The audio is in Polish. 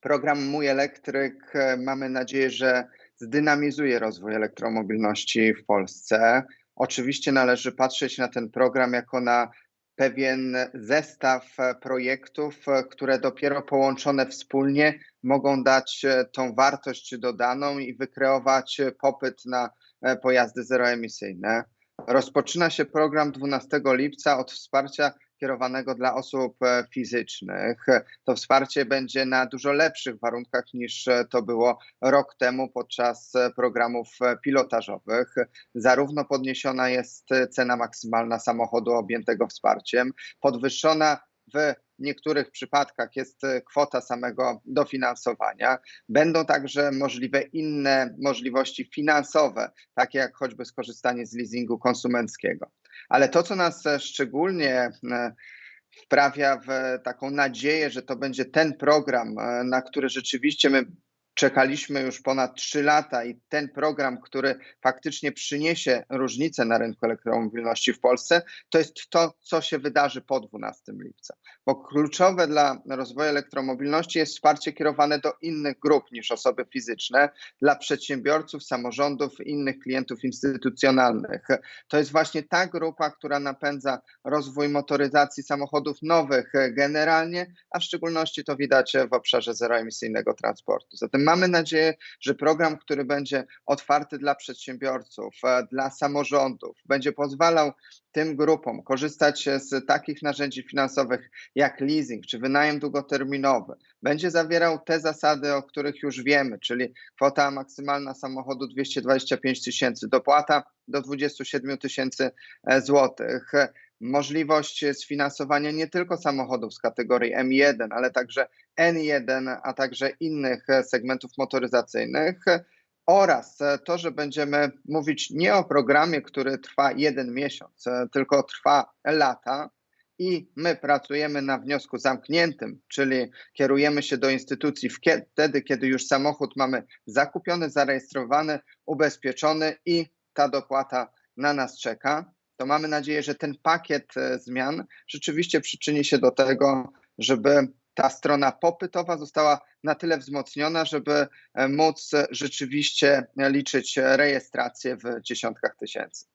Program Mój Elektryk e, mamy nadzieję, że zdynamizuje rozwój elektromobilności w Polsce. Oczywiście należy patrzeć na ten program jako na pewien zestaw projektów, które dopiero połączone wspólnie mogą dać tą wartość dodaną i wykreować popyt na pojazdy zeroemisyjne. Rozpoczyna się program 12 lipca od wsparcia kierowanego dla osób e, fizycznych. To wsparcie będzie na dużo lepszych warunkach niż to było rok temu podczas programów pilotażowych. Zarówno podniesiona jest cena maksymalna samochodu objętego wsparciem, podwyższona w niektórych przypadkach jest kwota samego dofinansowania. Będą także możliwe inne możliwości finansowe, takie jak choćby skorzystanie z leasingu konsumenckiego. Ale to, co nas szczególnie e, wprawia w taką nadzieję, że to będzie ten program, e, na który rzeczywiście my czekaliśmy już ponad 3 lata i ten program, który faktycznie przyniesie różnicę na rynku elektromobilności w Polsce, to jest to, co się wydarzy po 12 lipca. Bo kluczowe dla rozwoju elektromobilności jest wsparcie kierowane do innych grup niż osoby fizyczne, dla przedsiębiorców, samorządów, innych klientów instytucjonalnych. To jest właśnie ta grupa, która napędza rozwój motoryzacji samochodów nowych generalnie, a w szczególności to widać w obszarze zeroemisyjnego transportu. Zatem mamy nadzieję, że program, który będzie otwarty dla przedsiębiorców, e, dla samorządów, będzie pozwalał tym grupom korzystać z takich narzędzi finansowych jak leasing czy wynajem długoterminowy. Będzie zawierał te zasady, o których już wiemy, czyli kwota maksymalna samochodu 225 tysięcy, dopłata do 27 tysięcy e, złotych możliwość sfinansowania nie tylko samochodów z kategorii M1, ale także N1, a także innych segmentów motoryzacyjnych. Oraz to, że będziemy mówić nie o programie, który trwa jeden miesiąc, tylko trwa lata, i my pracujemy na wniosku zamkniętym, czyli kierujemy się do instytucji wtedy, kiedy już samochód mamy zakupiony, zarejestrowany, ubezpieczony i ta dopłata na nas czeka to mamy nadzieję, że ten pakiet e, zmian rzeczywiście przyczyni się do tego, żeby ta strona popytowa została na tyle wzmocniona, żeby e, móc rzeczywiście liczyć rejestrację w dziesiątkach tysięcy.